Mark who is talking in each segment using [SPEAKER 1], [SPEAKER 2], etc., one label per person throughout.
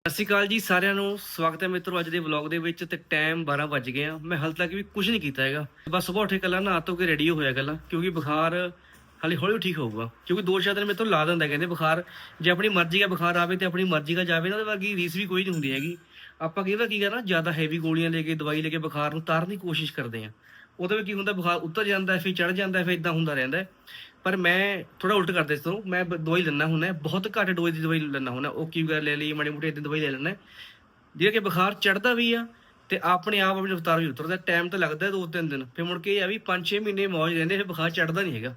[SPEAKER 1] ਸਤਿ ਸ਼੍ਰੀ ਅਕਾਲ ਜੀ ਸਾਰਿਆਂ ਨੂੰ। ਸਵਾਗਤ ਹੈ ਮਿੱਤਰੋ ਅੱਜ ਦੇ ਵਲੌਗ ਦੇ ਵਿੱਚ ਤੇ ਟਾਈਮ 12 ਵੱਜ ਗਏ ਆ। ਮੈਂ ਹਾਲ ਤੱਕ ਵੀ ਕੁਝ ਨਹੀਂ ਕੀਤਾ ਹੈਗਾ। ਬਸ ਸਵੇਰ ਉੱਠੇ ਕੱਲਾ ਨਹਾ ਧੋ ਕੇ ਰੈਡੀ ਹੋਇਆ ਕੱਲਾ ਕਿਉਂਕਿ ਬੁਖਾਰ ਹਾਲੇ ਹੌਲੀ ਠੀਕ ਹੋਊਗਾ। ਕਿਉਂਕਿ ਦੋ ਚਾਰ ਦਿਨ ਮੇਰੇ ਤੋਂ ਲਾ ਦਿੰਦਾ ਕਹਿੰਦੇ ਬੁਖਾਰ। ਜੇ ਆਪਣੀ ਮਰਜ਼ੀ ਦਾ ਬੁਖਾਰ ਆਵੇ ਤੇ ਆਪਣੀ ਮਰਜ਼ੀ ਦਾ ਜਾਵੇ ਨਾ ਉਹਦੇ ਵਰਗੀ ਰੀਸ ਵੀ ਕੋਈ ਨਹੀਂ ਹੁੰਦੀ ਹੈਗੀ। ਆਪਾਂ ਕਈ ਵਾਰ ਕੀ ਕਰਨਾ, ਜ਼ਿਆਦਾ ਹੈਵੀ ਗੋਲੀਆਂ ਲੈ ਕੇ, ਦਵਾਈ ਲੈ ਕੇ ਬੁਖਾਰ ਨੂੰ ਤਾਰਨ ਦੀ ਕੋਸ਼ਿਸ਼ ਕਰਦੇ ਆ। ਉਹਦੇ ਵਿੱਚ ਕੀ ਹੁੰਦਾ, ਬੁਖਾਰ ਉਤਰ ਜਾਂਦਾ ਫਿਰ ਚੜ ਜਾਂਦਾ ਫਿਰ ਇਦਾਂ ਹੁੰਦਾ ਰਹਿੰਦਾ ਪਰ ਮੈਂ ਥੋੜਾ ਉਲਟ ਕਰਦੇ ਇਸ ਤੋਂ ਮੈਂ ਬ- ਦਵਾਈ ਲੈਣਾ ਹੁੰਦਾ ਬਹੁਤ ਘੱਟ ਡੋਜ਼ ਦੀ ਦਵਾਈ ਲੈਣਾ ਹੁੰਦਾ ਉਹ ਕੀ ਵਗੈਰਾ ਲੈ ਲਈ ਮਾੜੀ ਮੋਟੀ ਇਦਾਂ ਦਵਾਈ ਲੈ ਲੈਣਾ ਜਿਹੜਾ ਕਿ ਬੁਖਾਰ ਚੜਦਾ ਵੀ ਆ ਤੇ ਆਪਣੇ ਆਪ ਆਪਣੀ ਰਫਤਾਰ ਵੀ ਉਤਰਦਾ ਟਾਈਮ ਤਾਂ ਲੱਗਦਾ ਹੈ ਦੋ ਤਿੰਨ ਦਿਨ ਫਿਰ ਮੁੜ ਕੇ ਇਹ ਆ ਵੀ 5-6 ਮਹੀਨੇ ਮੌਜ ਰਹਿੰਦੇ ਫਿਰ ਬੁਖਾਰ ਚੜਦਾ ਨਹੀਂ ਹੈਗਾ।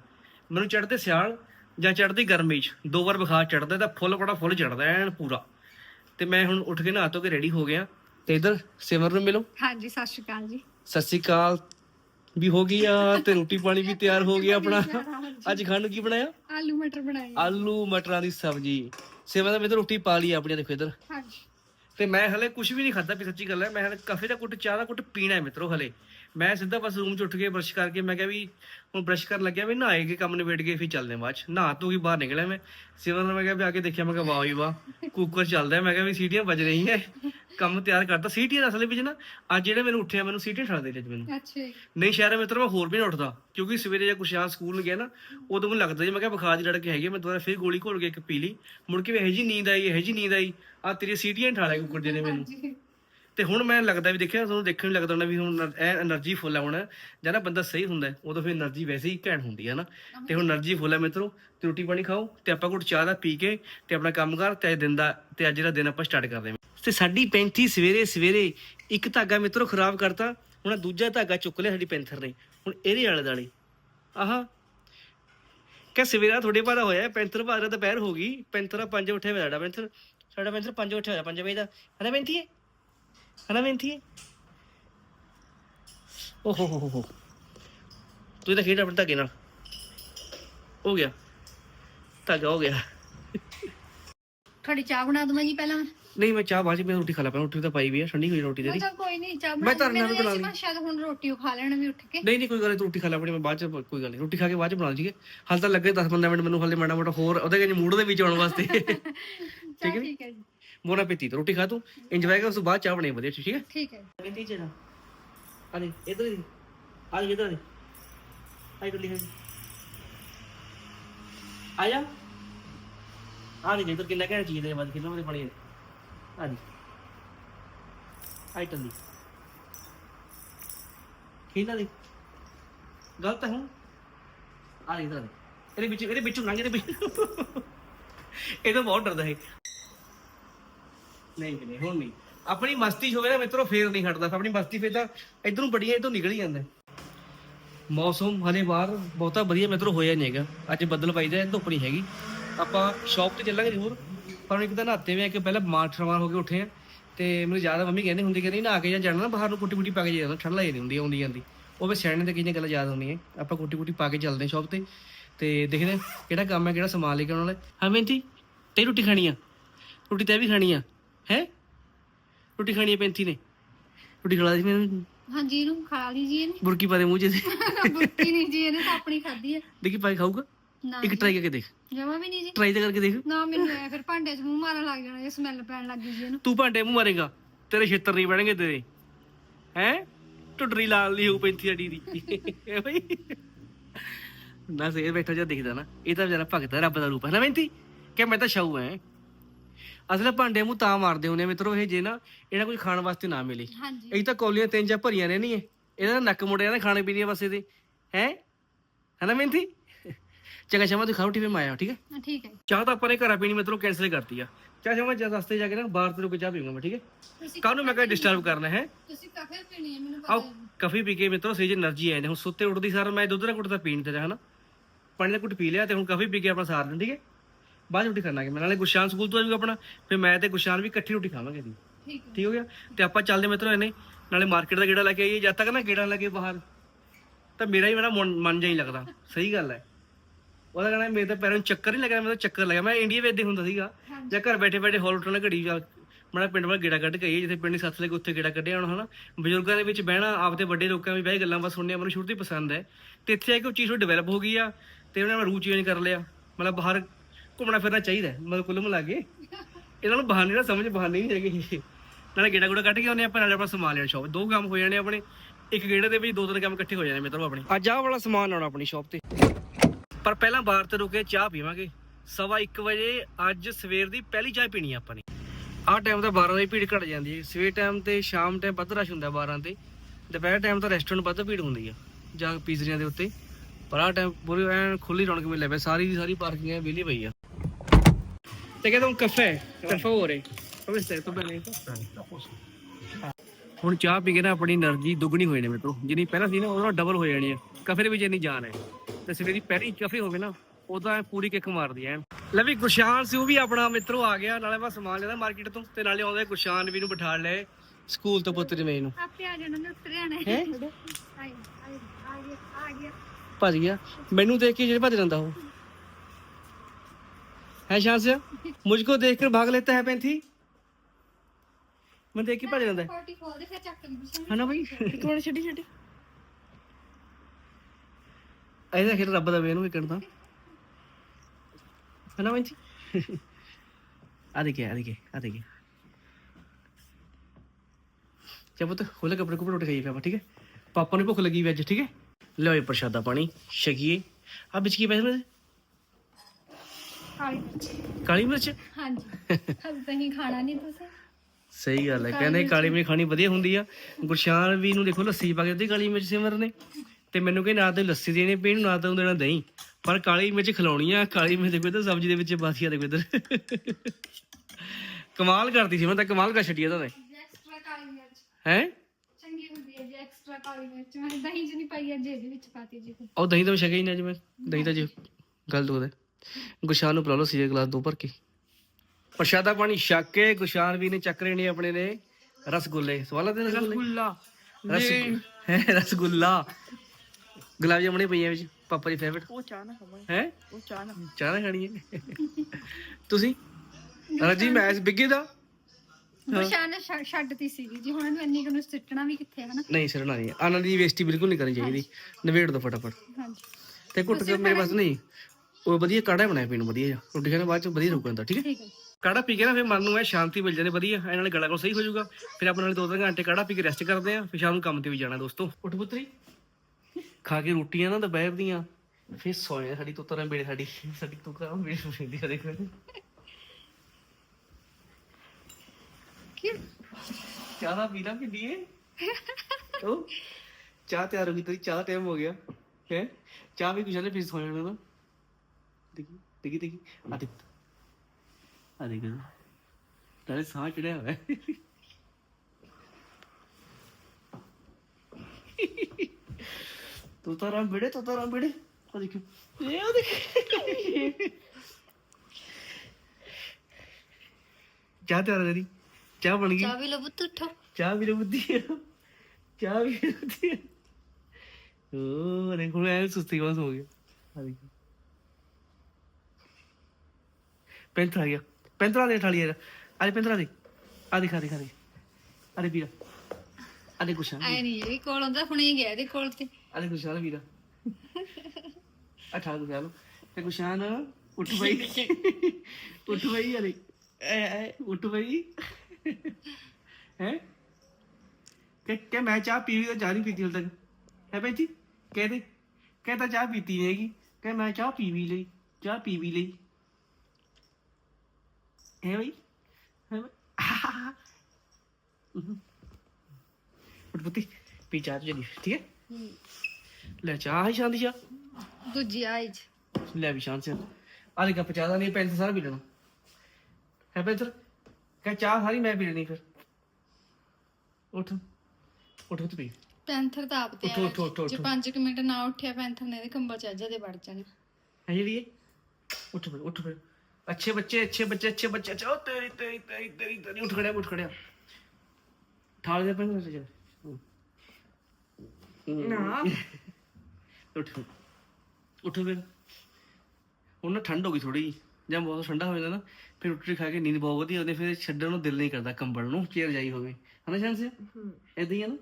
[SPEAKER 1] ਮੈਨੂੰ ਚੜਦੇ ਸਿਆਲ ਜਾਂ ਚੜਦੀ ਗਰਮੀ 'ਚ ਦੋ ਵਾਰ ਬੁਖਾਰ ਚੜਦਾ ਤਾਂ ਫੁੱਲ ਕੋੜਾ ਫੁੱਲ ਚੜਦਾ ਐਨ ਪੂਰਾ। ਤੇ ਮੈਂ ਹੁਣ ਉੱਠ ਕੇ ਨਹਾ ਧੋ ਕੇ ਰੈਡੀ ਹੋ ਗਿਆ ਤੇ ਇਧਰ ਸਿਮਰ ਨੂੰ ਮਿਲੋ।
[SPEAKER 2] ਹਾਂਜੀ ਸਤਿ ਸ਼੍ਰੀ ਅਕਾਲ ਜੀ।
[SPEAKER 1] ਸਤਿ ਸ਼੍ਰੀ ਅਕਾਲ। ਵੀ ਹੋ ਗਈ ਆ ਤੇ ਰੋਟੀ ਪਾਣੀ ਵੀ ਤਿਆਰ ਹੋ ਗਿਆ ਆਪਣਾ। ਅੱਜ ਖਾਣ ਨੂੰ ਕੀ ਬਣਾਇਆ?
[SPEAKER 2] ਆਲੂ ਮਟਰ ਬਣਾਏ।
[SPEAKER 1] ਆਲੂ ਮਟਰਾਂ ਦੀ ਸਬਜ਼ੀ। ਸੇਵਾ ਦਾ ਮੈਂ ਤਾਂ ਰੋਟੀ ਪਾ ਲਈ ਆਪਣੀ ਦੇਖੋ ਇਧਰ।
[SPEAKER 2] ਹਾਂਜੀ।
[SPEAKER 1] ਤੇ ਮੈਂ ਹਲੇ ਕੁਝ ਵੀ ਨਹੀਂ ਖਾਦਾ ਵੀ ਸੱਚੀ ਗੱਲ ਹੈ ਮੈਂ ਹਲੇ ਕਾਫੀ ਦਾ ਕੁੱਟ ਚਾਹ ਦਾ ਕੁੱਟ ਪੀਣਾ ਹੈ ਮਿੱਤਰੋ ਹਲੇ। ਮੈਂ ਸਿੱਧਾ ਬਸ ਰੂਮ 'ਚ ਉੱਠ ਕੇ ਬਰਸ਼ ਕਰਕੇ ਮੈਂ ਕਿਹਾ ਵੀ ਹੁਣ ਬਰਸ਼ ਕਰਨ ਲੱਗਿਆ ਵੀ ਨਹਾਏ ਕੇ ਕੰਮ ਨਿਬੇੜ ਕੇ ਫਿਰ ਚੱਲਦੇ ਹਾਂ ਬਾਅਦ 'ਚ। ਨਹਾ ਧੋ ਕੇ ਬਾਹਰ ਨਿਕਲਿਆ ਮੈਂ। ਸਿਵਨ ਨੂੰ ਮੈਂ ਕਿਹਾ ਵੀ ਆ ਕੇ ਦੇਖਿਆ ਮੈਂ ਕਿਹਾ ਵਾਹ ਵੀ ਵਾਹ ਕੁੱਕਰ ਚੱਲਦਾ ਹੈ। ਮੈਂ ਕਿਹਾ ਵੀ ਸੀਟੀਆਂ ਵੱਜ ਰਹੀਆਂ ਕੰਮ ਤਿਆਰ ਕਰਤਾ। ਸੀਟੀਆਂ ਅਸਲ ਵਿੱਚ ਨਾ ਅੱਜ ਜਿਹੜੇ ਮੈਨੂੰ ਉੱਠਿਆ ਮੈਨੂੰ ਸੀਟੀਆਂ ਠਾਲ ਦੇ ਅੱਜ ਮੈਨੂੰ।
[SPEAKER 2] ਅੱਛਾ ਜੀ।
[SPEAKER 1] ਨਹੀਂ ਸ਼ਹਿਰ ਮਿੱਤਰ ਮੈਂ ਹੋਰ ਵੀ ਨਹੀਂ ਉੱਠਦਾ ਕਿਉਂਕਿ ਸਵੇਰੇ ਜੇ ਕੁਸ਼ਾਨ ਸਕੂਲ ਗਿਆ ਨਾ ਉਦੋਂ ਮੈਨੂੰ ਲੱਗਦਾ ਜੀ ਮੈਂ ਕਿਹਾ ਬੁਖਾਰ ਦੀ ਲੜਕੇ ਹੈਗੀ ਆ, ਮੈਂ ਦੁਬਾਰਾ ਫਿਰ ਗੋਲੀ ਘੋਲ ਕੇ ਇੱਕ ਪੀ ਲਈ। ਮੁੜ ਕੇ ਵੀ ਇਹੋ ਜੀ ਨੀਂਦ ਆਈ ਇਹੋ ਜੀ ਨੀਂਦ ਆਈ। ਆ ਤੇਰੀ ਸੀਟੀਆਂ ਹੀ ਠਾਲਿਆ ਕੁੱਕਰ ਦੇ ਨੇ ਮੈਨੂੰ। ਤੇ ਹੁਣ ਮੈਂ ਲੱਗਦਾ ਵੀ ਦੇਖਿਆ ਤੁਹਾਨੂੰ ਦੇਖਣ ਨੂੰ ਲੱਗਦਾ ਹੁੰਦਾ ਵੀ ਹੁਣ ਐ એનર્ਜੀ ਫੁੱਲ ਆ ਜਾਂ ਨਾ ਬੰਦਾ ਸਹੀ ਹੁੰਦਾ ਉਦੋਂ ਫਿਰ એનર્ਜੀ ਵੈਸੇ ਹੀ ਘੈਂਟ ਹੁੰਦੀ ਹੈ ਨਾ। ਤੇ ਹੁਣ એનર્ਜੀ ਫੁੱਲ ਹੈ ਮਿੱਤਰੋ ਤੇ ਰੋਟੀ ਪਾਣੀ ਖਾਓ ਤੇ ਆਪਾਂ ਘੁੱਟ ਚਾਹ ਦਾ ਪੀ ਕੇ ਤੇ ਆਪਣਾ ਕੰਮ ਕਰ ਤੇ ਦਿਨ ਦਾ ਤੇ ਅੱਜ ਦਾ ਦਿਨ ਆਪਾਂ ਸਟਾਰਟ ਕਰਦੇ ਹਾਂ। ਤੇ ਸਾਡੀ ਪੈਂਥੀ ਸਵੇਰੇ ਸਵੇਰੇ ਇੱਕ ਧਾਗਾ ਮਿੱਤਰੋ ਖਰਾਬ ਕਰਤਾ ਹੁਣ ਦੂਜਾ ਧਾਗਾ ਚੁੱਕ ਲਿਆ ਸਾਡੀ ਪੈਂਥਰ ਨੇ ਹੁਣ ਇਹਦੇ ਆਲੇ ਦਾਲੇ ਆਹਾ ਕਿ ਸਵੇਰਾ ਤੁਹਾਡੇ ਭਾਰਾ ਹੋਇਆ ਹੈ, ਪੈਂਥਰ ਭਾਰਾ ਦੁਪਹਿਰ ਹੋ ਗਈ ਪੈਂਥਰਾ ਪੰਜ ਉੱਠਿਆ ਹੋਇਆ ਸਾਡਾ ਪੈਂਥਰ ਸਾਡਾ ਪੈਂਥਰ ਪੰਜ ਉੱਠਿਆ ਹੋਇਆ ਪੰਜ ਵਜੇ ਦਾ। ਹਨਾ ਪੈਂਥੀ ਹਨਾ ਪੈਂਥੀ ਹੈ ਓ ਹੋ ਹੋ। ਤੂੰ ਤਾਂ ਖੇਡ ਆਪਣੇ ਧਾਗੇ ਨਾਲ। ਹੋ ਗਿਆ। ਧਾਗਾ ਹੋ ਗਿਆ।
[SPEAKER 2] ਤੁਹਾਡੀ ਚਾਹ ਬਣਾ ਦਵਾਂ ਜੀ ਪਹਿਲਾਂ?
[SPEAKER 1] ਨਹੀਂ ਮੈਂ ਚਾਹ ਬਾਅਦ ਚ ਮੈਂ ਰੋਟੀ ਖਾ ਲਾ ਪਹਿਲਾਂ ਰੋਟੀ ਤਾਂ ਪਾਈ ਵੀ ਆ ਠੰਡੀ ਹੋਈ ਰੋਟੀ ਤੇਰੀ।
[SPEAKER 2] ਚਲ ਕੋਈ ਨਹੀਂ ਚਾਹ ਬਣਾ
[SPEAKER 1] ਲਈ।
[SPEAKER 2] ਮੈਂ ਸ਼ਾਇਦ ਹੁਣ ਰੋਟੀ ਉਹ ਖਾ ਲੈਣ ਵੀ ਉੱਠ ਕੇ।
[SPEAKER 1] ਨਹੀਂ ਨਹੀਂ ਕੋਈ ਗੱਲ ਨਹੀਂ ਤੂੰ ਰੋਟੀ ਖਾ ਲੈ ਆਪਣੀ ਮੈਂ ਬਾਅਦ ਚ ਕੋਈ ਗੱਲ ਨਹੀਂ। ਰੋਟੀ ਖਾ ਕੇ ਬਾਅਦ ਚ ਬਣਾ ਲਈਏ। ਹਾਲ ਤਾਂ ਲੱਗੇ 10 15 ਮਿੰਟ ਮੈਨੂੰ ਹਾਲੇ ਮਾੜਾ ਮੋਟਾ ਹੋਰ ਉਹਦੇ ਕਹਿੰਦੇ ਮੂਡ ਦੇ ਵਿੱਚ ਆਉਣ ਵਾਸਤੇ।
[SPEAKER 2] ਠੀਕ ਹੈ ਜੀ।
[SPEAKER 1] ਮੋਨਾ ਪੀਤੀ ਤੇ ਰੋਟੀ ਖਾ ਤੂੰ ਇੰਜੋਏ ਕਰ ਉਸ ਤੋਂ ਬਾਅਦ ਚਾਹ ਬਣੇ ਵਧੀਆ ਠੀਕ ਹੈ?
[SPEAKER 2] ਠੀਕ ਹੈ।
[SPEAKER 1] ਕਹਿੰਦੀ ਚੇਰਾ ਆ? ਦੇ ਇਧਰ ਦੀ ਆ ਦੇ ਇਧਰ ਦੇ ਆਈ ਟੁੱਲੀ ਹੈ ਆ ਜਾ। ਆ ਦੇ ਇਧਰ ਕਿੰਨਾ ਕਹਿਣਾ ਚੀਜ਼ ਦੇ ਬਾਅਦ ਕਿੰਨਾ ਉਹਦੇ ਬਣੀ ਆ। ਦੀ ਆਈ ਟੁੱਲੀ ਖੇਲਾ ਦੇ ਗਲਤ ਹੈ ਆ ਇਧਰ ਦੇ ਇਹਦੇ ਵਿੱਚ ਇਹਦੇ ਵਿੱਚੋਂ ਲੰਘ ਇਹਦੇ ਵਿੱਚ ਇਹ ਤਾਂ ਬਹੁਤ ਡਰਦਾ ਹੈ ਨਹੀਂ ਨਹੀਂ ਹੁਣ ਨਹੀਂ। ਆਪਣੀ ਮਸਤੀ 'ਚ ਹੋਵੇ ਨਾ ਮਿੱਤਰੋ ਫੇਰ ਨਹੀਂ ਹਟਦਾ। ਆਪਣੀ ਮਸਤੀ ਫੇਰ ਤਾਂ ਇਧਰੋਂ ਬੜੀਆਂ ਇਧਰੋਂ ਨਿਕਲ ਹੀ ਜਾਂਦਾ। ਮੌਸਮ ਹਲੇ ਬਾਹਰ ਬਹੁਤਾ ਵਧੀਆ ਮਿੱਤਰੋ ਹੋਇਆ ਨਹੀਂ ਹੈਗਾ। ਅੱਜ ਬੱਦਲ ਪਾਈਦਾ ਹੈ, ਧੁੱਪ ਨਹੀਂ ਹੈਗੀ। ਆਪਾਂ ਸ਼ਾਪ ਤੇ ਚੱਲਾਂਗੇ ਜ਼ਰੂਰ। ਪਰ ਇੱਕ ਤਾਂ ਨਹਾਤੇ ਵੇ ਕਿ ਪਹਿਲਾਂ ਮਾਰ ਠਰਮਾਰ ਹੋ ਕੇ ਉੱਠੇ ਆ। ਤੇ ਮੈਨੂੰ ਯਾਦ ਆ ਮੰਮੀ ਕਹਿੰਦੀ ਹੁੰਦੀ ਕਹਿੰਦੀ ਨਹਾ ਕੇ ਜਾਂ ਜਾਣਾ ਨਾ ਬਾਹਰ ਨੂੰ ਕੁੱਟੀ ਕੁੱਟੀ ਪਾ ਕੇ ਜਾਂਦਾ ਠੰਡ ਲੱਗ ਜਾਂਦੀ ਹੁੰਦੀ ਆਉਂਦੀ ਜਾਂਦੀ। ਉਹ ਵੀ ਸਿਆਣੇ ਤੇ ਕਿੰਨੀਆਂ ਗੱਲਾਂ ਯਾਦ ਹੁੰਦੀਆਂ ਆਪਾਂ ਕੁੱਟੀ ਕੁੱਟੀ ਪਾ ਕੇ ਚੱਲਦੇ ਸ਼ਾਪ ਤੇ। ਤੇ ਦੇਖਦੇ ਹਾਂ ਕਿਹੜਾ ਕੰਮ ਹੈ ਕਿਹੜਾ ਸਮਾਨ ਲੈ ਕੇ ਆਉਣ ਵਾਲਾ ਹਾਂ। ਮਿੰਤੀ ਤੇ ਰੋਟੀ ਖਾਣੀ ਆ। ਰੋਟੀ ਤੈ ਵੀ ਖਾਣੀ ਆ। ਹੈ? ਰੋਟੀ ਖਾਣੀ ਹੈ ਪੈਂਤੀ ਨੇ। ਰੋਟੀ ਖਿਲਾ ਦੇ ਮੈਨੂੰ
[SPEAKER 2] ਹਾਂਜੀ ਇਹਨੂੰ ਖਾ ਲਈ ਜੀ ਇਹਨੇ।
[SPEAKER 1] ਬੁਰਕੀ ਪਾ ਦੇ ਮੂੰਹ 'ਚ
[SPEAKER 2] ਬੁੱਤੀ ਨਹੀਂ ਜੀ ਇਹਨੇ ਤਾਂ ਆਪਣੀ ਖਾਧੀ ਹੈ।
[SPEAKER 1] ਦੇਖੀ ਪਾਈ ਖਾਊਗਾ?
[SPEAKER 2] ਨਾ
[SPEAKER 1] ਇੱਕ ਟਰਾਈ ਕਰਕੇ ਦੇਖ।
[SPEAKER 2] ਜਮਾ ਵੀ ਨਹੀਂ ਜੀ।
[SPEAKER 1] ਟਰਾਈ ਤਾਂ ਕਰਕੇ ਦੇਖ।
[SPEAKER 2] ਨਾ ਮੈਨੂੰ ਐ ਫਿਰ ਭਾਂਡੇ 'ਚ ਮੂੰਹ ਮਾਰਨ ਲੱਗ ਜਾਣਾ ਜੇ ਸਮੈਲ ਪੈਣ ਲੱਗ ਗਈ ਜੀ ਇਹਨੂੰ।
[SPEAKER 1] ਤੂੰ ਭਾਂਡੇ ਮੂੰਹ ਮਾਰੇਗਾ ਤੇਰੇ ਛੇਤਰ ਨਹੀਂ ਬਣਨਗੇ ਤੇਰੇ। ਹੈ? ਟੁੱਟਰੀ ਲਾਲ ਦੀ ਹੋਊ ਪੈਂਤੀ ਅੜੀ ਦੀ। ਇਹ ਬਈ? ਨਾ ਸੇ ਬੈਠਾ ਜਿਹਾ ਦਿਖਦਾ ਨਾ ਇਹ ਤਾਂ ਵਿਚਾਰਾ ਭਗਤ ਹੈ ਰੱਬ ਦਾ ਰੂਪ ਹੈ। ਨਾ ਪੈਂਤੀ ਕਿ ਮੈਂ ਤਾਂ ਸ਼ਾਊ ਐ ਅਸਲ ਭਾਂਡੇ ਮੂੰਹ ਤਾਂ ਮਾਰਦੇ ਹੁੰਨੇ ਮਿੱਤਰੋ ਇਹ ਜੇ ਨਾ ਇਹਦਾ ਕੋਈ ਖਾਣ ਵਾਸਤੇ ਨਾ ਮਿਲੇ। ਇਹ ਤਾਂ ਕੋਲੀਆਂ ਤਿੰਨ ਜਾਂ ਭਰੀਆਂ ਨੇ ਨਹੀਂ ਇਹਦਾ ਨੱਕ ਮੁੜਿਆ ਨਾ ਖਾਣੇ ਪੀਣੇ ਵਾਸਤੇ ਦੇ ਹੈ? ਹਨਾ ਮਿੰਤੀ? ਚੰਗਾ ਸ਼ਮਾ ਤੂੰ ਖਾਓ ਟੀਵੇ ਮਾਇਆ ਠੀਕ ਹੈ
[SPEAKER 2] ਠੀਕ ਹੈ।
[SPEAKER 1] ਚਾਹ ਤਾਂ ਆਪਾਂ ਨੇ ਘਰਾਂ ਪੀਣੀ ਮਿੱਤਰੋ ਕੈਨਸਲ ਕਰਤੀ ਆ। ਚਾਹ ਸ਼ਮਾ ਜਦ ਰਸਤੇ ਜਾ ਕੇ ਨਾ ਬਾਹਰ ਤੇ ਰੁਕ ਚਾਹ ਪੀਵਾਂਗਾ ਠੀਕ ਹੈ?
[SPEAKER 2] ਕੱਲ
[SPEAKER 1] ਨੂੰ ਮੈਂ ਕਹਿੰਦਾ ਡਿਸਟਰਬ ਕਰਨਾ ਹੈ?
[SPEAKER 2] ਤੁਸੀਂ ਕਾਫੀ ਪੀਣੀ ਹੈ ਮੈਨੂੰ ਪਤਾ ਆਓ
[SPEAKER 1] ਕਾਫੀ ਪੀ ਕੇ ਮਿੱਤਰੋ ਸੇਜ એનર્ਜੀ ਆਏ ਨੇ। ਹੁਣ ਸੁੱਤੇ ਉੱਠਦੀ ਸਾਰ ਮੈਂ ਦੁੱਧ ਦਾ ਘੁੱਟ ਤਾਂ ਪੀਣ ਤੇ ਹਨਾ ਪਾਣੀ ਦਾ ਘੁੱਟ ਪੀ ਲਿਆ ਤੇ ਹੁਣ ਕਾਫੀ ਪੀ ਕੇ ਆਪਣਾ ਸਾਰ ਦਿੰਦੀ ਹੈ? ਬਾਅਦ 'ਚ ਰੋਟੀ ਖਾਣਾਗੇ ਮੈਂ ਨਾਲੇ ਗੁਸ਼ਾਨ ਸਕੂਲ ਤੋਂ ਆਜੂਗਾ ਆਪਣਾ ਫਿਰ ਮੈਂ ਤੇ ਗੁਸ਼ਾਨ ਵੀ ਇਕੱਠੀ ਰੋਟੀ ਖਾਵਾਂਗੇ ਜੀ
[SPEAKER 2] ਠੀਕ ਹੈ।
[SPEAKER 1] ਠੀਕ ਹੋ ਗਿਆ? ਤੇ ਆਪਾਂ ਚੱਲਦੇ ਮਿੱਤਰੋ ਇਹਨੇ ਨਾਲੇ ਮਾਰਕੀਟ ਦਾ ਗੇੜਾ ਲੈ ਕੇ ਆਈਏ ਜਦ ਤੱਕ ਨਾ ਗੇੜਾ ਲੱਗੇ ਬਾਹਰ। ਤਾਂ ਮੇਰਾ ਹੀ ਮੇਰਾ ਮਨ ਮਨ ਜਿਹਾ ਹੀ ਲੱਗਦਾ। ਸਹੀ ਗੱਲ ਹੈ। ਉਹਦਾ ਕਹਿੰਦਾ ਮੇਰੇ ਤਾਂ ਪੈਰਾਂ ਨੂੰ ਚੱਕਰ ਨਹੀਂ ਲੱਗਾ ਮੈਨੂੰ ਤਾਂ ਚੱਕਰ ਲੱਗਾ ਮੈਂ ਇੰਡੀਆ ਵੇਦੇ ਹੁੰਦਾ ਸੀਗਾ। ਜਾਂ ਘਰ ਬੈਠੇ ਬੈਠੇ ਹੌਲ ਉੱਠਣਾ ਘੜੀ ਜਾ ਮੜਾ ਪਿੰਡ ਵਾਲਾ ਗੇੜਾ ਕੱਢ ਕੇ ਆਈਏ ਜਿੱਥੇ ਪਿੰਡ ਦੀ ਸੱਤ ਲੈ ਕੇ ਉੱਥੇ ਗੇੜਾ ਕੱਢਿਆ ਹੁਣ ਹਨਾ। ਬਜ਼ੁਰਗਾਂ ਦੇ ਵਿੱਚ ਬਹਿਣਾ ਆਪਦੇ ਵੱਡੇ ਲੋਕਾਂ ਵੀ ਬਹਿ ਗੱਲਾਂ ਬਾਤ ਸੁਣਨੀਆਂ ਮੈਨੂੰ ਸ਼ੁਰੂ ਤੋਂ ਹੀ ਪਸੰਦ ਹੈ। ਤੇ ਇੱਥੇ ਆ ਕੇ ਉਹ ਚੀਜ਼ ਡਿਵੈਲਪ ਹੋ ਗਈ ਆ ਤੇ ਉਹਨਾਂ ਨੇ ਰੂਹ ਚੇਂਜ ਕਰ ਲਿਆ। ਮਤਲਬ ਬਾਹਰ ਘੁੰਮਣਾ ਫਿਰਨਾ ਚਾਹੀਦਾ ਹੈ, ਮਤਲਬ ਕੁੱਲ ਮਿਲਾ ਕੇ। ਇਹਨਾਂ ਨੂੰ ਬਹਾਨੇ ਨਾ ਸਮਝ ਬਹਾਨੇ ਨਹੀਂ ਹੈਗੇ। ਨਾਲੇ ਗੇੜਾ ਗੂੜਾ ਕੱਢ ਕੇ ਆਉਂਦੇ ਆਪਾਂ ਨਾਲੇ ਆਪਣਾ ਸਮਾਨ ਲੈਣ ਸ਼ਾਪ ਦੋ ਕੰਮ ਹੋ ਜਾਣੇ ਆਪਣੇ। ਇੱਕ ਗੇੜੇ ਦੇ ਵਿੱਚ ਦੋ ਤਿੰਨ ਕੰਮ ਇਕੱਠੇ ਹੋ ਜਾਣੇ ਮਿੱਤਰੋ ਆਪਣੇ। ਅੱਜ ਆਹ ਵਾਲਾ ਸਮਾਨ ਆਉਣਾ ਆਪਣੀ ਸ਼ਾਪ ਤੇ। ਪਰ ਪਹਿਲਾਂ ਬਾਹਰ ਤੇ ਰੁਕ ਚਾਹ ਪੀਵਾਂਗੇ। ਸਵਾ 1 ਵਜੇ ਅੱਜ ਸਵੇਰ ਦੀ ਪਹਿਲੀ ਚਾਹ ਪੀਣੀ ਆ ਆਪਾਂ ਨੇ। ਆਹ ਟਾਈਮ ਤਾਂ 12 ਵਜੇ ਭੀੜ ਘਟ ਜਾਂਦੀ ਹੈ। ਸਵੇਰ ਟਾਈਮ ਤੇ ਸ਼ਾਮ ਟਾਈਮ ਵੱਧ ਰਸ਼ ਹੁੰਦਾ 12 ਤੇ। ਦੁਪਹਿਰ ਟਾਈਮ ਤਾਂ ਰੈਸਟੋਰੈਂਟ ਵੱਧ ਭੀੜ ਹੁੰਦੀ ਆ ਜਾਂ ਪੀਜ਼ਰੀਆਂ ਦੇ ਉੱਤੇ। ਪਰ ਆਹ ਟਾਈਮ ਪੂਰੀ ਐਨ ਖੁੱਲੀ ਰੌਣਕ ਮਿਲੇ ਪਿਆ। ਸਾਰੀ ਦੀ ਸਾਰੀ ਪਾਰਕਿੰਗ ਹੈ ਵਿਹਲੀ ਪਈ ਆ। Ti chiedo un caffè, per favore. Come stai? Tutto bene? ਹੁਣ ਚਾਹ ਪੀ ਕੇ ਨਾ ਆਪਣੀ એનર્ਜੀ ਦੁੱਗਣੀ ਹੋ ਜਾਣੀ ਮਿੱਤਰੋ ਜਿੰਨੀ ਪਹਿਲਾਂ ਸੀ ਨਾ ਉਹਦਾ ਡਬਲ ਹੋ ਜਾਣੀ ਹੈ। ਕਾਫੇ ਵਿੱਚ ਇੰਨੀ ਜਾਨ ਹੈ। ਤੇ ਸਵੇਰ ਦੀ ਪਹਿਲੀ ਕਾਫੇ ਹੋਵੇ ਨਾ ਉਹ ਪੂਰੀ ਕਿੱਕ ਮਾਰਦੀ ਐ ਲੈ ਵੀ ਗੁਰਸ਼ਾਨ ਸੀ ਉਹ ਵੀ ਆਪਣਾ ਮਿੱਤਰੋ ਆ ਗਿਆ ਨਾਲੇ ਮੈਂ ਸਮਾਨ ਲਿਆਦਾ ਮਾਰਕੀਟ ਤੋਂ ਤੇ ਨਾਲੇ ਆਉਂਦੇ ਗੁਰਸ਼ਾਨ ਵੀ ਨੂੰ ਬਿਠਾ ਲਏ ਸਕੂਲ ਤੋਂ ਪੁੱਤ ਜਿਵੇਂ ਨੂੰ
[SPEAKER 2] ਆਪੇ ਆ ਜਾਣਾ ਨੇ ਉਤਰਿਆ ਨੇ
[SPEAKER 1] ਹੈਂ?
[SPEAKER 2] ਆ ਗਿਆ ਆ ਗਿਆ।
[SPEAKER 1] ਭੱਜ ਗਿਆ। ਮੈਨੂੰ ਦੇਖ ਕੇ ਜਿਹੜਾ ਭੱਜ ਜਾਂਦਾ ਉਹ। ਹੈ ਸ਼ਾਂਸ ਮੁਝਕੋ ਦੇਖ ਕੇ ਭਾਗ ਲੈਤਾ ਹੈ ਪੈਂਥੀ। ਮੈਂ ਦੇਖ ਕੇ ਭੱਜ ਜਾਂਦਾ ਹੈ।
[SPEAKER 2] 40 ਖੋਲ ਦੇ ਫਿਰ ਚੱਕ ਲਈ ਬੁਸ਼ਨ
[SPEAKER 1] ਹਨਾ ਬਈ? ਇੱਕ ਮਿੰਟ ਛੱਡੀ ਛੱਡੀ। ਇਹਦਾ ਖੇਡ ਰੱਬ ਦਾ ਵੇ ਇਹਨੂੰ ਵਿਕਣ ਦਾ ਹਨਾ ਬਈ? ਆ ਦੇਖੇ ਆ ਦੇਖੇ ਆ ਦੇਖੇ ਚਾ ਪੁੱਤ ਖੋਲੇ ਕੱਪੜੇ ਕੁਪੜੇ ਉੱਠ ਗਈ ਪਾਪਾ ਠੀਕ ਹੈ? ਪਾਪਾ ਨੂੰ ਭੁੱਖ ਲੱਗੀ ਵੀ ਅੱਜ ਠੀਕ ਹੈ? ਲਿਓ ਇਹ ਪ੍ਰਸ਼ਾਦਾ ਪਾਣੀ ਛਕੀਏ। ਆ ਵਿੱਚ ਕੀ ਪੈਸੇ
[SPEAKER 2] ਕਾਲੀ ਮਿਰਚ।
[SPEAKER 1] ਕਾਲੀ ਮਿਰਚ?
[SPEAKER 2] ਹਾਂਜੀ। ਹਲ ਤਾਂ ਹੀ ਖਾਣਾ ਨਹੀਂ ਤੁਸੀਂ।
[SPEAKER 1] ਸਹੀ ਗੱਲ ਹੈ। ਕਹਿੰਦੇ ਕਾਲੀ ਮਿਰਚ ਖਾਣੀ ਵਧੀਆ ਹੁੰਦੀ ਆ। ਗੁਰਸ਼ਾਨ ਵੀ ਨੂੰ ਦੇਖੋ ਲੱਸੀ ਪਾ ਕੇ ਦਿੱਤੀ ਕਾਲੀ ਮਿਰਚ ਸਿਮਰ ਨੇ। ਤੇ ਮੈਨੂੰ ਕਹਿੰਦੇ ਨਾ ਤੇ ਲੱਸੀ ਦੇਣੀ ਪੀਣ ਨੂੰ ਨਾ ਤਾਂ ਦੇਣਾ ਦਹੀਂ। ਪਰ ਕਾਲੀ ਮਿਰਚ ਖਿਲਾਉਣੀ ਆ। ਕਾਲੀ ਮਿਰਚ ਦੇਖੋ ਇੱਧਰ ਸਬਜ਼ੀ ਦੇ ਵਿੱਚ ਬਾਸੀਆ ਦੇਖੋ ਇੱਧਰ। ਕਮਾਲ ਕਰਦੀ ਸੀ ਮੈਂ ਤਾਂ ਕਮਾਲ ਕਰ ਛੱਡੀ ਇਹਦਾ
[SPEAKER 2] ਐਕਸਟਰਾ ਕਾਲੀ ਮਿਰਚ।
[SPEAKER 1] ਹੈ?
[SPEAKER 2] ਚੰਗੀ ਹੁੰਦੀ ਹੈ ਜੀ ਐਕਸਟਰਾ ਕਾਲੀ ਮਿਰਚ। ਮੈਂ ਦਹੀਂ ਚ ਨਹੀਂ ਪਾਈ ਅੱਜ ਇਹਦੇ ਵਿੱਚ ਪਾਤੀ ਜੀ।
[SPEAKER 1] ਉਹ ਦਹੀਂ ਤਾਂ ਮੈਂ ਛਕਿਆ ਹੀ ਨਾ ਜਿਵੇਂ ਦਹੀਂ ਤਾਂ ਜੀ ਗੱਲ ਦੋ ਦੇ ਗੁਰਸ਼ਾਨ ਨੂੰ ਪਿਲਾ ਲਓ ਸੀ ਗਲਾਸ ਦੋ ਭਰ ਕੇ। ਪ੍ਰਸ਼ਾਦਾ ਪਾਣੀ ਛੱਕ ਕੇ ਗੁਰਸ਼ਾਨ ਵੀ ਨੇ ਚੱਕਰੇ ਨੇ ਆਪਣੇ ਨੇ ਰਸਗੁੱਲੇ। ਸਵਾਲਾ ਦੇ ਰਸਗੁੱਲਾ। ਰਸ ਰਸਗੁੱਲਾ। ਗੁਲਾਬ ਜਾਮਣੇ ਪਈਆਂ ਵਿੱਚ ਪਾਪਾ ਦੀ ਫੇਵਰਟ
[SPEAKER 3] ਉਹ ਚਾਹ ਨਾ ਖਾਵਾਂ।
[SPEAKER 1] ਹੈ?
[SPEAKER 3] ਉਹ ਚਾਹ ਨਾ
[SPEAKER 1] ਚਾਹ ਨਾ ਖਾਣੀ ਹੈ। ਤੁਸੀਂ? ਰਜੀ ਮੈਚ ਬਿੱਗੇ ਦਾ?
[SPEAKER 2] ਬੁਸ਼ਨ ਛੱਡਤੀ ਸੀਗੀ ਜੀ। ਹੁਣ ਇਹਨੂੰ ਇੰਨੀ ਕੁ ਨੂੰ ਸਿੱਟਣਾ ਵੀ ਕਿੱਥੇ ਹੈ ਹਨਾ?
[SPEAKER 1] ਨਹੀਂ ਸਿਰਣਾ ਨਹੀਂ। ਆਨੰਦ ਦੀ ਵੇਸਟੀ ਬਿਲਕੁਲ ਨਹੀਂ ਕਰਨੀ ਚਾਹੀਦੀ। ਨਵੇੜ ਦੋ ਫਟਾਫਟ।
[SPEAKER 2] ਹਾਂਜੀ।
[SPEAKER 1] ਤੇ ਘੁੱਟ ਕੇ ਮੇਰੇ ਪਾਸ ਨਹੀਂ। ਉਹ ਵਧੀਆ ਕਾੜਾ ਬਣਾਇਆ ਪੀਣ ਨੂੰ ਵਧੀਆ ਜਿਹਾ। ਰੋਟੀ ਖਾਣੇ ਬਾਅਦ ਚ ਵਧੀਆ ਰੁਕ ਜਾਂਦਾ ਠੀਕ ਹੈ? ਕਾੜਾ ਪੀ ਕੇ ਨਾ ਫਿਰ ਮਨ ਨੂੰ ਐ ਸ਼ਾਂਤੀ ਮਿਲ ਜਾਂਦੀ ਵਧੀਆ। ਇਹ ਨਾਲੇ ਗਲਾ ਕੋਲ ਸਹੀ ਹੋ ਜਾਊਗਾ। ਫਿਰ ਆਪਾਂ ਨਾਲੇ ਦੋ ਤਿੰਨ ਘੰਟੇ ਕਾੜਾ ਪੀ ਕੇ ਰੈਸਟ ਕਰਦੇ ਆ ਫਿਰ ਸ਼ਾਮ ਨੂੰ ਕੰਮ ਤੇ ਵੀ ਜਾਣਾ ਦੋਸਤੋ। ਉੱਠ ਪੁੱਤਰੀ। ਖਾ ਕੇ ਰੋਟੀਆਂ ਨਾ ਦੁਪਹਿਰ ਦੀਆਂ ਫਿਰ ਸੋਏ ਸਾਡੀ ਤੁੱਤਰਾਂ ਬੇੜੇ ਸਾਡੀ ਸਾਡੀ ਤੁੱਤਰਾਂ ਬੇੜੇ ਸੁਣਦੀ ਆ ਦੇਖ
[SPEAKER 2] ਕਿਉਂ?
[SPEAKER 1] ਚਾਹ ਪੀਣਾ ਪੀਂਦੀ ਏ ਉਹ ਚਾਹ ਤਿਆਰ ਹੋ ਗਈ ਤੇਰੀ ਚਾਹ ਟਾਈਮ ਹੋ ਗਿਆ। ਹੈ? ਚਾਹ ਵੀ ਕੁਛ ਨਹੀਂ ਫਿਰ ਸੋ ਜਾਣਾ ਨਾ। ਦੇਖੀ ਦੇਖੀ ਦੇਖੀ। ਆ ਦੇਖ। ਆ ਦੇਖ। ਤਾਰੇ ਸਾਹ ਚੜਿਆ ਹੋਇਆ। ਹੈ। ਤੂੰ ਤਾਂ ਰਾਮ ਬੇੜੇ ਤੂੰ ਤਾਂ ਰਾਮ ਬੇੜੇ ਆ ਦੇਖ। ਇਹ ਉਹ ਦੇਖ। ਚਾਹ ਤਿਆਰ ਹੈ ਤੇਰੀ ਚਾਹ ਬਣ ਗਈ।
[SPEAKER 2] ਚਾਹ ਵੀ ਲੋ ਪੁੱਤ ਉਠੋ।
[SPEAKER 1] ਚਾਹ ਵੀ ਰੁੱਦੀ ਆ। ਚਾਹ ਵੀ ਰੁੱਦੀ ਆ। ਉਹ ਦੇਖੋ ਹੁਣ ਐ ਸੁਸਤੀ ਵਾਸ ਹੋ ਗਿਆ। ਆ ਦੇਖੋ। ਪੈਂਤਰਾ ਗਿਆ ਪੈਂਤਰਾ ਦੇ ਠਾਲੀ ਆ ਅਰੇ ਪੈਂਤਰਾ ਦੇ। ਆ ਦਿਖਾ ਦਿਖਾ ਦੇ। ਅਰੇ ਵੀਰਾ। ਅਰੇ ਗੁਸ਼ਾਨ
[SPEAKER 2] ਐ ਨਹੀਂ ਇਹ ਕੋਲ ਆਉਂਦਾ ਹੁਣੇ ਹੀ ਗਿਆ ਇਹਦੇ ਕੋਲ ਤੇ।
[SPEAKER 1] ਅਰੇ ਗੁਸ਼ਾਨ ਵੀਰਾ। ਅਠਾ ਗੁਸ਼ਾਨ ਤੇ ਗੁਸ਼ਾਨ ਉੱਠ ਬਈ। ਉੱਠ ਬਈ ਅਰੇ ਐ ਐ ਉੱਠ ਬਈ। ਹੈ? ਕਿ ਕਿ ਮੈਂ ਚਾਹ ਪੀਵੀ ਤਾਂ ਚਾਹ ਨਹੀਂ ਪੀਤੀ ਹਲ ਤੱਕ। ਹੈ ਭਾਈ ਜੀ ਕਹਦੇ ਕਹਿੰਦਾ ਚਾਹ ਪੀਤੀ ਨਹੀਂ ਹੈਗੀ। ਕਿ ਮੈਂ ਚਾਹ ਪੀਵੀ ਲਈ। ਚਾਹ ਪੀਵੀ ਲਈ। ਉੱਠ ਪੀ ਚਾਹ ਤੂੰ ਜਲਦੀ ਠੀਕ ਹੈ? ਲੈ ਚਾਹ ਹੀ ਸ਼ਾਂਤੀ ਚਾਹ
[SPEAKER 2] ਦੂਜੀ ਆਈ ਚ।
[SPEAKER 1] ਲੈ ਵੀ ਸ਼ਾਂਤ ਸਿਆ ਆ ਲੈ ਕੱਪ ਚਾਹ ਦਾ ਨਹੀਂ ਪੈਂਤ ਸਾਰਾ ਪੀ ਲੈਣਾ। ਹੈ ਪੈਂਤਰ ਕਹ ਚਾਹ ਸਾਰੀ ਮੈਂ ਪੀ ਲੈਣੀ ਫਿਰ। ਉੱਠ ਉੱਠ ਉੱਠ ਪੀ।
[SPEAKER 2] ਪੈਂਥਰ ਤਾਂ ਆਪ ਤੇ
[SPEAKER 1] ਉੱਠੋ, ਉੱਠੋ, ਉੱਠੋ,
[SPEAKER 2] ਜੇ
[SPEAKER 1] ਉੱਠੋ।
[SPEAKER 2] 5 ਮਿੰਟ ਨਾ ਉੱਠਿਆ ਪੈਂਥਰ ਨੇ ਇਹਦੇ ਕੰਬਲ ਚ ਅੱਜਾ ਦੇ ਵੜ ਜਾਣਾ।
[SPEAKER 1] ਹੈ ਜਿਹੜੀ ਇਹ? ਉੱਠ ਫਿਰ ਉੱਠ ਫਿਰ। ਅੱਛੇ ਬੱਚੇ ਅੱਛੇ ਬੱਚੇ ਅੱਛੇ ਬੱਚੇ ਅੱਛੇ ਉਹ ਤੇਰੀ ਤੇਰੀ ਤੇਰੀ ਤੇਰੀ ਤੇਰੀ ਉੱਠ ਖੜਿਆ ਉੱਠ ਖੜਿਆ ਠਾਲ ਦੇ ਪੈਂਦੇ ਤੇ ਜਾ
[SPEAKER 3] ਨਾ
[SPEAKER 1] ਉੱਠ ਉੱਠ ਫਿਰ ਹੁਣ ਨਾ ਠੰਡ ਹੋ ਗਈ ਥੋੜੀ ਜਾਂ ਬਹੁਤ ਠੰਡਾ ਹੋ ਜਾਂਦਾ ਨਾ ਫਿਰ ਰੋਟੀ ਖਾ ਕੇ ਨੀਂਦ ਬਹੁਤ ਵਧੀਆ ਆਉਂਦੀ ਫਿਰ ਛੱਡਣ ਨੂੰ ਦਿਲ ਨਹੀਂ ਕਰਦਾ ਕੰਬਲ ਨੂੰ ਚੇਅਰ ਜਾਈ ਹੋਵੇ ਹਨਾ ਸ਼ਾਂਸ ਏਦਾਂ ਹੀ ਆ ਨਾ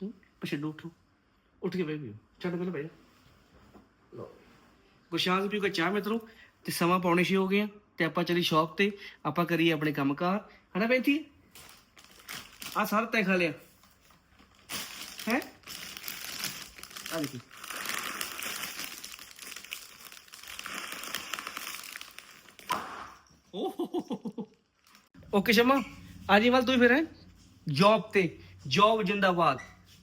[SPEAKER 1] ਹੂੰ ਪਰ ਛੱਡੋ ਉੱਠੋ ਉੱਠ ਕੇ ਬਹਿ ਪੀਓ ਛੱਡ ਪਹਿਲਾਂ ਜਾ ਲਓ ਗੁਸ਼ਾਂਸ ਪੀਓ ਚਾਹ ਮਿੱਤਰੋ ਤੇ ਸਮਾਂ ਪੌਣੇ ਛੇ ਹੋ ਗਏ ਤੇ ਆਪਾਂ ਚਲੀ ਸ਼ਾਪ ਤੇ, ਆਪਾਂ ਕਰੀਏ ਆਪਣੇ ਕੰਮਕਾਰ ਹਨਾ ਬੈਂਤੀ? ਆ ਸਾਰਾ ਤੈ ਖਾ ਲਿਆ। ਹੈ? ਆ ਦੇਖੀ। ਓਕੇ ਸ਼ਮਾ ਆਜੀ ਵਾਲ ਤੂੰ ਫਿਰ, ਹੈ? ਜੌਬ ਤੇ ਜੌਬ ਜਿੰਦਾਬਾਦ।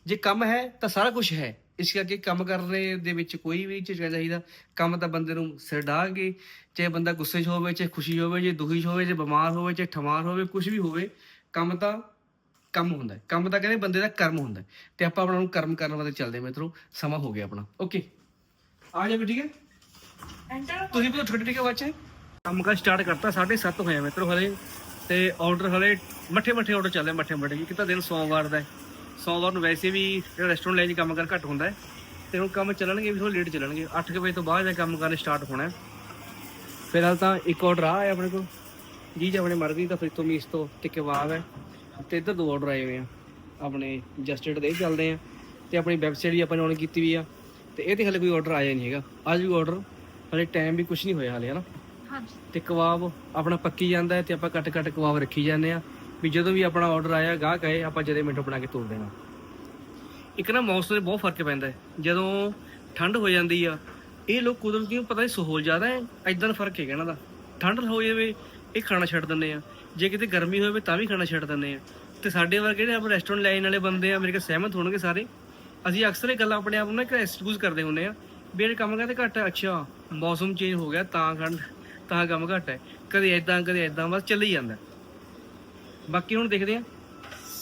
[SPEAKER 1] ਜੇ ਕੰਮ ਹੈ ਤਾਂ ਸਾਰਾ ਕੁਝ ਹੈ। ਇਸ ਕਰਕੇ ਕੰਮ ਕਰਨੇ ਦੇ ਵਿੱਚ ਕੋਈ ਵੀ ਚੀਜ਼ ਚਾਹੀਦਾ। ਕੰਮ ਤਾਂ ਬੰਦੇ ਨੂੰ ਸਿਰ ਡਾਹਗੇ ਚਾਹੇ ਬੰਦਾ ਗੁੱਸੇ 'ਚ ਹੋਵੇ ਚਾਹੇ ਖੁਸ਼ੀ ਹੋਵੇ ਜੇ ਦੁਖੀ ਹੋਵੇ ਜੇ ਬਿਮਾਰ ਹੋਵੇ ਚਾਹੇ ਠਮਾਰ ਹੋਵੇ ਕੁਝ ਵੀ ਹੋਵੇ ਕੰਮ ਤਾਂ ਕੰਮ ਹੁੰਦਾ ਹੈ। ਕੰਮ ਤਾਂ ਕਹਿੰਦੇ ਬੰਦੇ ਦਾ ਕਰਮ ਹੁੰਦਾ ਹੈ। ਤੇ ਆਪਾਂ ਆਪਣਾ ਨੂੰ ਕਰਮ ਕਰਨ ਵਾਲੇ ਚੱਲਦੇ ਮਿੱਤਰੋ ਸਮਾਂ ਹੋ ਗਿਆ ਆਪਣਾ। ਓਕੇ। ਆ ਜਾ ਵੀ ਠੀਕ ਹੈ। ਤੁਸੀਂ ਵੀ ਛੋਟੇ ਠੀਕ ਹੈ ਬੱਚੇ ਕੰਮ ਕਾ ਸਟਾਰਟ ਕਰਤਾ 7:30 ਹੋਇਆ ਮਿੱਤਰੋ ਹਲੇ। ਤੇ ਆਰਡਰ ਹਲੇ ਮੱਠੇ ਮੱਠੇ ਆਰਡਰ ਚੱਲਦੇ ਮੱਠੇ ਮੱਠੇ ਕਿ ਤਾਂ ਦਿਨ ਸੋਮਵਾਰ ਦਾ ਹੈ। ਸੋਮਵਾਰ ਨੂੰ ਵੈਸੇ ਵੀ ਜਿਹੜਾ ਰੈਸਟੋਰੈਂਟ ਲਾਈਨ 'ਚ ਕੰਮ ਕਰ ਘੱਟ ਹੁੰਦਾ ਹੈ ਤੇ ਹੁਣ ਕੰਮ ਚੱਲਣਗੇ ਵੀ ਥੋੜਾ ਲੇਟ ਚੱਲਣਗੇ। 8 ਵਜੇ ਤੋਂ ਬਾਅਦ ਇਹ ਕੰਮ ਕਰਨੇ ਸਟਾਰਟ ਹੋਣਾ ਹੈ। ਫਿਲਹਾਲ ਤਾਂ ਇੱਕ ਆਰਡਰ ਆ ਹੈ ਆਪਣੇ ਕੋਲ। ਜੀ ਜੀ ਆਪਣੇ ਮਰਜ਼ੀ ਦਾ ਫਿਰ ਤੋਂ ਮੀਸ ਤੋਂ ਤੇ ਕਬਾਬ ਹੈ। ਤੇ ਇੱਧਰ ਦੋ ਆਰਡਰ ਆਏ ਹੋਏ ਆ। ਆਪਣੇ ਜਸਟਡ ਦੇ ਚੱਲਦੇ ਆ। ਤੇ ਆਪਣੀ ਵੈਬਸਾਈਟ ਵੀ ਆਪਾਂ ਨੇ ਔਨ ਕੀਤੀ ਵੀ ਆ। ਤੇ ਇਹ ਤੇ ਹਲੇ ਕੋਈ ਆਰਡਰ ਆਇਆ ਨਹੀਂ ਹੈਗਾ। ਅੱਜ ਵੀ ਆਰਡਰ ਹਲੇ ਟਾਈਮ ਵੀ ਕੁਝ ਨਹੀਂ ਹੋਇਆ ਹਲੇ ਹਨਾ?
[SPEAKER 2] ਹਾਂਜੀ।
[SPEAKER 1] ਤੇ ਕਬਾਬ ਆਪਣਾ ਪੱਕੀ ਜਾਂਦਾ ਹੈ ਤੇ ਆਪਾਂ ਕੱਟ ਕੱਟ ਕਬਾਬ ਰੱਖੀ ਜਾਂਦੇ ਆ। ਵੀ ਜਦੋਂ ਵੀ ਆਪਣਾ ਆਰਡਰ ਆਇਆ, ਗਾਹਕ ਆਏ, ਆਪਾਂ ਜਦੇ ਮਿੰਟ ਬਣਾ ਕੇ ਤੋੜ ਦੇਣਾ। ਇੱਕ ਨਾ ਮੌਸਮ 'ਚ ਬਹੁਤ ਫ਼ਰਕ ਪੈਂਦਾ ਹੈ। ਜਦੋਂ ਠੰਡ ਹੋ ਜਾਂਦੀ ਆ, ਇਹ ਲੋਕ ਕੁਦਰਤ ਕਿਉਂ ਪਤਾ ਨਹੀਂ ਸਹੂਲ ਜ਼ਿਆਦਾ ਹੈ ਐਦਾਂ ਦਾ ਫ਼ਰਕ ਹੈਗਾ ਇਹਨਾਂ ਦਾ। ਠੰਡ ਹੋ ਜਾਵੇ, ਇਹ ਖਾਣਾ ਛੱਡ ਦਿੰਦੇ ਆ। ਜੇ ਕਿਤੇ ਗਰਮੀ ਹੋਵੇ, ਤਾਂ ਵੀ ਖਾਣਾ ਛੱਡ ਦਿੰਦੇ ਆ। ਤੇ ਸਾਡੇ ਵਰਗੇ ਜਿਹੜੇ ਆਪਾਂ ਰੈਸਟੋਰੈਂਟ ਲਾਈਨ ਵਾਲੇ ਬੰਦੇ ਆ, ਮੇਰੇ ਕੋਲ ਸਹਿਮਤ ਹੋਣਗੇ ਸਾਰੇ। ਅਸੀਂ ਅਕਸਰ ਇਹ ਗੱਲਾਂ ਆਪਣੇ ਆਪ ਨੂੰ ਨਾ ਇੱਕ ਐਕਸਕਿਊਜ਼ ਕਰਦੇ ਹੁੰਦੇ ਆ, ਵੀ ਇਹ ਕੰਮ ਕਰਦੇ ਘੱਟ ਹੈ ਅੱਛਾ, ਮੌਸਮ ਚੇਂਜ ਹੋ ਗਿਆ, ਤਾਂ ਠੰਡ ਤਾਂ ਕੰਮ ਘੱਟ ਹੈ। ਕਦੇ ਐਦਾਂ ਕਦੇ ਐਦਾਂ ਬਸ ਚੱਲੀ ਜਾਂਦਾ। ਬਾਕੀ ਹੁਣ ਦੇਖਦੇ ਆ।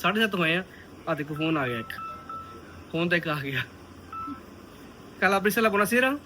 [SPEAKER 1] 7:30 ਹੋਏ ਆ। ਆ ਦੇਖੋ ਫੋਨ ਆ ਗਿਆ ਇੱਕ। ਫੋਨ ਤੇ ਇੱਕ ਆ ਗਿਆ। ਕੱਲ ਆਪਣੀ ਸਲਾ ਬੁਨਾਸੀਰਾ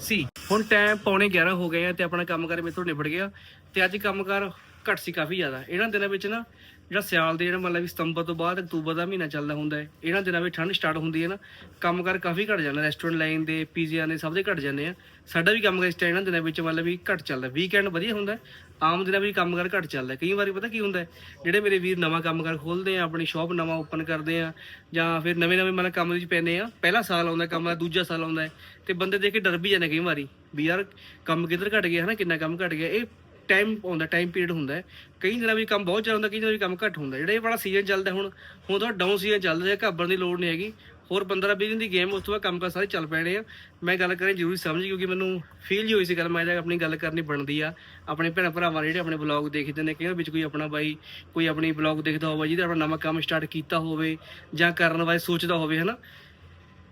[SPEAKER 1] ਸੀ ਹੁਣ ਟਾਈਮ ਪੌਣੇ 11 ਹੋ ਗਏ ਆ ਤੇ ਆਪਣਾ ਕੰਮ ਕਰ ਮੇਰੇ ਤੋਂ ਨਿਬੜ ਗਿਆ। ਤੇ ਅੱਜ ਕੰਮ ਕਰ ਘੱਟ ਸੀ ਕਾਫੀ ਜ਼ਿਆਦਾ। ਇਹਨਾਂ ਦਿਨਾਂ ਵਿੱਚ ਨਾ ਜਿਹੜਾ ਸਿਆਲ ਦੇ ਜਿਹੜਾ ਮਤਲਬ ਵੀ ਸਤੰਬਰ ਤੋਂ ਬਾਅਦ ਅਕਤੂਬਰ ਦਾ ਮਹੀਨਾ ਚੱਲਦਾ ਹੁੰਦਾ ਹੈ, ਇਹਨਾਂ ਦਿਨਾਂ ਵਿੱਚ ਠੰਡ ਸਟਾਰਟ ਹੁੰਦੀ ਹੈ ਨਾ, ਕੰਮ ਕਰ ਕਾਫੀ ਘਟ ਜਾਂਦਾ ਰੈਸਟੋਰੈਂਟ ਲਾਈਨ ਦੇ ਪੀਜ਼ਿਆਂ ਦੇ ਸਭ ਦੇ ਘਟ ਜਾਂਦੇ ਆ। ਸਾਡਾ ਵੀ ਕੰਮ ਕਰ ਇਸ ਟਾਈਮ ਇਹਨਾਂ ਦਿਨਾਂ ਵਿੱਚ ਮਤਲਬ ਵੀ ਘਟ ਚੱਲਦਾ ਵੀਕਐਂਡ ਵਧੀਆ ਹੁੰਦਾ ਆਮ ਦਿਨਾਂ ਵਿੱਚ ਕੰਮ ਕਰ ਘਟ ਚੱਲਦਾ ਕਈ ਵਾਰੀ ਪਤਾ ਕੀ ਹੁੰਦਾ ਜਿਹੜੇ ਮੇਰੇ ਵੀਰ ਨਵਾਂ ਕੰਮ ਕਰ ਖੋਲਦੇ ਆ, ਆਪਣੀ ਸ਼ਾਪ ਨਵਾਂ ਓਪਨ ਕਰਦੇ ਆ, ਜਾਂ ਫਿਰ ਨਵੇਂ ਨਵੇਂ ਮਤਲਬ ਕੰਮ ਵਿੱਚ ਪੈਂਦੇ ਆ, ਪਹਿਲਾ ਸਾਲ ਆਉਂਦਾ ਕੰਮ ਦਾ, ਦੂਜਾ ਸਾਲ ਆਉਂਦਾ ਹੈ, ਤੇ ਬੰਦੇ ਦੇਖ ਕੇ ਡਰ ਵੀ ਜਾਂਦੇ ਕਈ ਵਾਰੀ, ਵੀ ਯਾਰ ਕੰਮ ਕਿੱਧਰ ਘਟ ਗਿਆ, ਹਨਾ ਕਿੰਨਾ ਕੰਮ ਘਟ ਗਿਆ, ਇਹ ਟਾਈਮ ਆਉਂਦਾ ਟਾਈਮ ਪੀਰੀਅਡ ਹੁੰਦਾ ਕਈ ਦਿਨਾਂ ਵਿੱਚ ਕੰਮ ਬਹੁਤ ਜ਼ਿਆਦਾ ਹੁੰਦਾ, ਕਈ ਦਿਨਾਂ ਵਿੱਚ ਕੰਮ ਘੱਟ ਹੁੰਦਾ। ਜਿਹੜਾ ਇਹ ਵਾਲਾ ਸੀਜ਼ਨ ਚੱਲਦਾ ਹੁਣ ਹੁਣ ਤਾਂ ਡਾਊਨ ਸੀਜ਼ਨ ਚੱਲ ਰਿਹਾ ਘਾਬਰਨ ਦੀ ਲੋੜ ਨਹੀਂ ਹੈਗੀ। ਹੋਰ 15 20 ਦਿਨ ਦੀ ਗੇਮ ਉਸ ਤੋਂ ਬਾਅਦ ਕੰਮ ਕਰ ਸਾਰੇ ਚੱਲ ਪੈਣੇ ਆ। ਮੈਂ ਗੱਲ ਕਰਾਂ ਜ਼ਰੂਰੀ ਸਮਝ, ਕਿਉਂਕਿ ਮੈਨੂੰ ਫੀਲ ਹੀ ਹੋਈ ਸੀ ਗੱਲ, ਮੈਂ ਜਾ ਆਪਣੀ ਗੱਲ ਕਰਨੀ ਬਣਦੀ ਆ। ਆਪਣੇ ਭੈਣ ਭਰਾਵਾਂ ਜਿਹੜੇ ਆਪਣੇ ਬਲੌਗ ਦੇਖਦੇ ਨੇ ਕਈ ਵਾਰ ਵਿੱਚ ਕੋਈ ਆਪਣਾ ਬਾਈ, ਕੋਈ ਆਪਣੀ ਬਲੌਗ ਦੇਖਦਾ ਹੋਵੇ, ਜਿਹਦਾ ਆਪਣਾ ਨਵਾਂ ਕੰਮ ਸਟਾਰਟ ਕੀਤਾ ਹੋਵੇ ਜਾਂ ਕਰਨ ਬਾਰੇ ਸੋਚਦਾ ਹੋਵੇ, ਹਨਾ?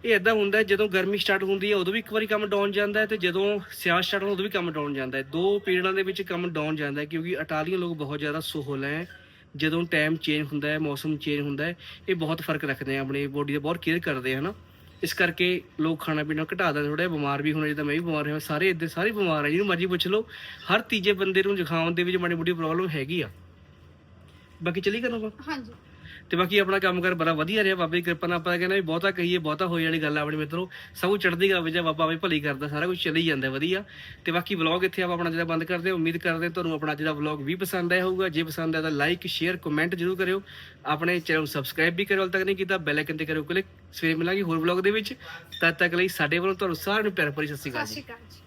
[SPEAKER 1] ਇਹ ਇਦਾਂ ਹੁੰਦਾ ਜਦੋਂ ਗਰਮੀ ਸਟਾਰਟ ਹੁੰਦੀ ਹੈ, ਉਦੋਂ ਵੀ ਇੱਕ ਵਾਰੀ ਕੰਮ ਡਾਊਨ ਜਾਂਦਾ ਹੈ ਤੇ ਜਦੋਂ ਸਿਆਲ ਸਟਾਰਟ ਹੁੰਦਾ ਉਦੋਂ ਵੀ ਕੰਮ ਡਾਊਨ ਜਾਂਦਾ ਹੈ। ਦੋ ਪੀਰੀਅਡਾਂ ਦੇ ਵਿੱਚ ਕੰਮ ਡਾਊਨ ਜਾਂਦਾ ਹੈ ਕਿਉਂਕਿ ਇਟਾਲੀਅਨ ਲੋਕ ਬਹੁਤ ਜ਼ਿਆਦਾ ਸੋਹਲ ਹੈ। ਜਦੋਂ ਟਾਈਮ ਚੇਂਜ ਹੁੰਦਾ ਹੈ, ਮੌਸਮ ਚੇਂਜ ਹੁੰਦਾ ਹੈ, ਇਹ ਬਹੁਤ ਫ਼ਰਕ ਰੱਖਦੇ ਆ ਆਪਣੀ ਬੋਡੀ ਦਾ, ਬਹੁਤ ਕੇਅਰ ਕਰਦੇ ਆ, ਹਨਾ? ਇਸ ਕਰਕੇ ਲੋਕ ਖਾਣਾ ਪੀਣਾ ਘਟਾ ਦਿੰਦੇ ਥੋੜਾ ਬਿਮਾਰ ਵੀ ਹੋਣਾ ਜਿੱਦਾਂ ਮੈਂ ਵੀ ਬਿਮਾਰ ਹੋਇਆ, ਸਾਰੇ ਇੱਦਾਂ ਸਾਰੇ ਬਿਮਾਰ ਆ, ਜਿਹਨੂੰ ਮਰਜ਼ੀ ਪੁੱਛ ਲਓ। ਹਰ ਤੀਜੇ ਬੰਦੇ ਨੂੰ ਜ਼ੁਕਾਮ ਦੇ ਵਿੱਚ ਮਾੜੀ ਮੋਟੀ ਪ੍ਰੋਬਲਮ ਹੈਗੀ ਆ। ਬਾਕੀ ਚਲੀ ਕਰੋ
[SPEAKER 2] ਹਾਂਜੀ।
[SPEAKER 1] ਤੇ ਬਾਕੀ ਆਪਣਾ ਕੰਮ ਕਰ ਬੜਾ ਵਧੀਆ ਰਿਹਾ। ਬਾਬੇ ਦੀ ਕਿਰਪਾ ਨਾਲ ਆਪਾਂ ਕਹਿੰਦਾ ਵੀ ਬਹੁਤਾ ਕਹੀਏ ਬਹੁਤਾ ਹੋਈ ਵਾਲੀ ਗੱਲ ਆ ਆਪਣੇ ਮਿੱਤਰੋ। ਸਭ ਕੁਝ ਚੜ੍ਹਦੀ ਕਲਾ ਵਿੱਚ ਆ, ਬਾਬਾ ਵੀ ਭਲੀ ਕਰਦਾ ਸਾਰਾ ਕੁਝ ਚੱਲੀ ਜਾਂਦਾ ਵਧੀਆ। ਤੇ ਬਾਕੀ ਵਲੌਗ ਇੱਥੇ ਆਪਾਂ ਆਪਣਾ ਜਿਹੜਾ ਬੰਦ ਕਰਦੇ ਹਾਂ ਉਮੀਦ ਕਰਦੇ ਹਾਂ ਤੁਹਾਨੂੰ ਆਪਣਾ ਜਿਹੜਾ ਵਲੌਗ ਵੀ ਪਸੰਦ ਆਇਆ ਹੋਊਗਾ। ਜੇ ਪਸੰਦ ਆਇਆ ਤਾਂ ਲਾਈਕ ਸ਼ੇਅਰ ਕਮੈਂਟ ਜ਼ਰੂਰ ਕਰਿਓ। ਆਪਣੇ ਚੈਨਲ ਨੂੰ ਸਬਸਕ੍ਰਾਈਬ ਵੀ ਕਰਿਓ ਹਾਲੇ ਤੱਕ ਨਹੀਂ ਕੀਤਾ ਬੈਲ ਆਈਕਨ ਤੇ ਕਰਿਓ ਕਲਿੱਕ ਸਵੇਰੇ ਮਿਲਾਂਗੇ ਹੋਰ ਵਲੌਗ ਦੇ ਵਿੱਚ। ਤਦ ਤੱਕ ਲਈ ਸਾਡੇ ਵੱਲੋਂ ਤੁਹਾਨੂੰ ਸਾਰਿਆਂ ਨੂੰ ਪਿਆਰ ਭਰੀ ਸਤਿ ਸ਼੍ਰੀ ਅਕਾਲ ਜੀ।
[SPEAKER 2] ਸ਼੍ਰੀ ਅਕਾਲ ਜੀ।